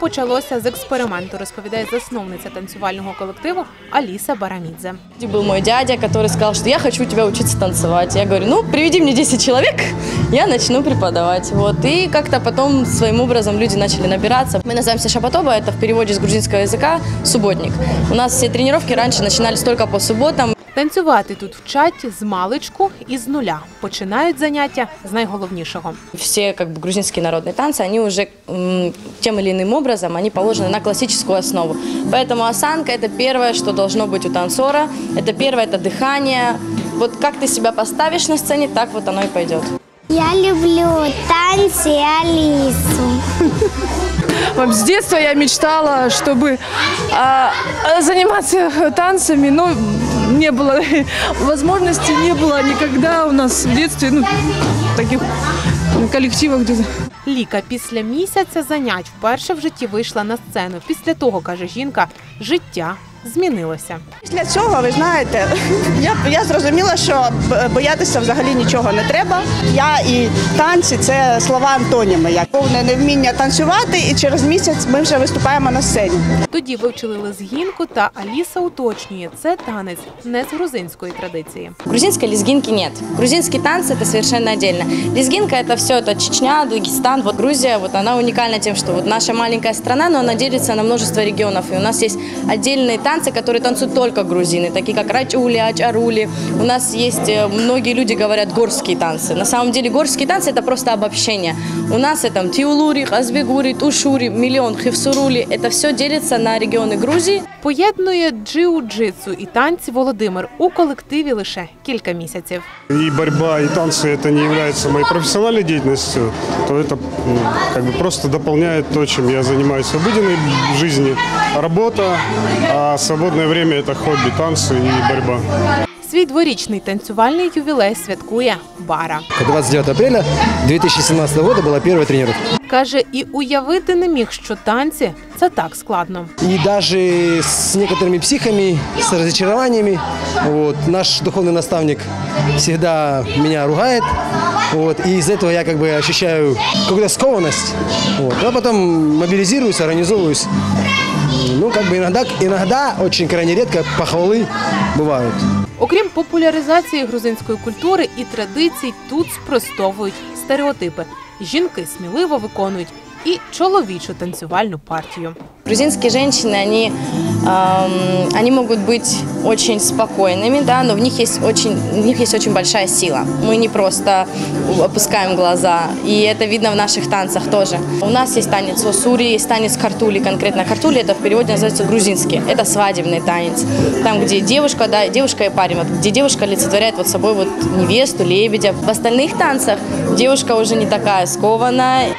почалося з експерименту, розповідає засновниця танцювального колективу Аліса Барамідзе. Был мой дядя, который сказал, что я хочу у тебя учиться танцевать. Я говорю, ну, приведи мне 10 человек, я начну преподавать. Вот. И как-то потом своим образом люди начали набираться. Мы называемся Шабатоба, это в переводе с грузинского языка субботник. У нас все тренировки раньше начинались только по субботам. Танцювати тут вчать з маличку і з нуля. Починають заняття з найголовнішого. Все как бы грузинские народные танцы, они уже м, тем или образом, они положены на классическую основу. Поэтому осанка – это первое, что должно быть у танцора. Это первое – это дыхание. Вот как ты себя поставишь на сцене, так вот оно и пойдет. Я люблю танцы и Алису. С детства я мечтала, чтобы а, а, заниматься танцами, но не было возможности, не было никогда у нас в детстве ну, таких коллективов где-то. Ліка після місяця занять вперше в житті вийшла на сцену. Після того, каже жінка, життя змінилося. Після цього, ви знаєте, я, я зрозуміла, що б- боятися взагалі нічого не треба. Я і танці це слова антоніми. Як повне невміння танцювати, і через місяць ми вже виступаємо на сцені. Тоді вивчили лезгінку, та Аліса уточнює, це танець не з грузинської традиції. Грузинской лезгинки нет. Грузинские танцы это совершенно отдельно. Лезгинка это все, это Чечня, Дагестан, вот Грузия, вот она уникальна тем, что вот наша маленькая страна, но она делится на множество регионов. И у нас есть отдельные танцы, которые танцуют только грузины, такие как рачули, ачарули. У нас есть, э, многие люди говорят, горские танцы. На самом деле горские танцы это просто обобщение. У нас это тиулури, хазбегури, тушури, миллион, хевсурули. Это все делится на регионы Грузии. Поєднує джиу-джитсу і танці Володимир у колективі лише кілька місяців. и борьба, и танцы это не является моей профессиональной деятельностью, то это ну, как бы просто дополняет то, чем я занимаюсь в обыденной жизни. Работа, а свободное время это хобби, танцы и борьба. Свій дворічний танцювальний ювілей святкує Бара. 29 апреля 2017 года была первая тренировка. Каже, і уявити не міг, що танці це так складно. И даже с некоторыми психами, с разочарованиями, вот, наш духовный наставник всегда меня ругает, вот, и из этого я как бы ощущаю какую-то скованность, вот, а потом мобилизируюсь, организовываюсь. Ну, как бы иногда, иногда, очень крайне редко, похвалы бывают. Окрім популяризації грузинської культури і традицій, тут спростовують стереотипи. Жінки сміливо виконують і чоловічу танцювальну партію. Грузинские женщины, они, эм, они могут быть очень спокойными, да, но в них, есть очень, в них есть очень большая сила. Мы не просто опускаем глаза, и это видно в наших танцах тоже. У нас есть танец осури, есть танец картули, конкретно картули, это в переводе называется грузинский, это свадебный танец. Там, где девушка, да, девушка и парень, вот, где девушка олицетворяет вот собой вот невесту, лебедя. В остальных танцах девушка уже не такая скованная,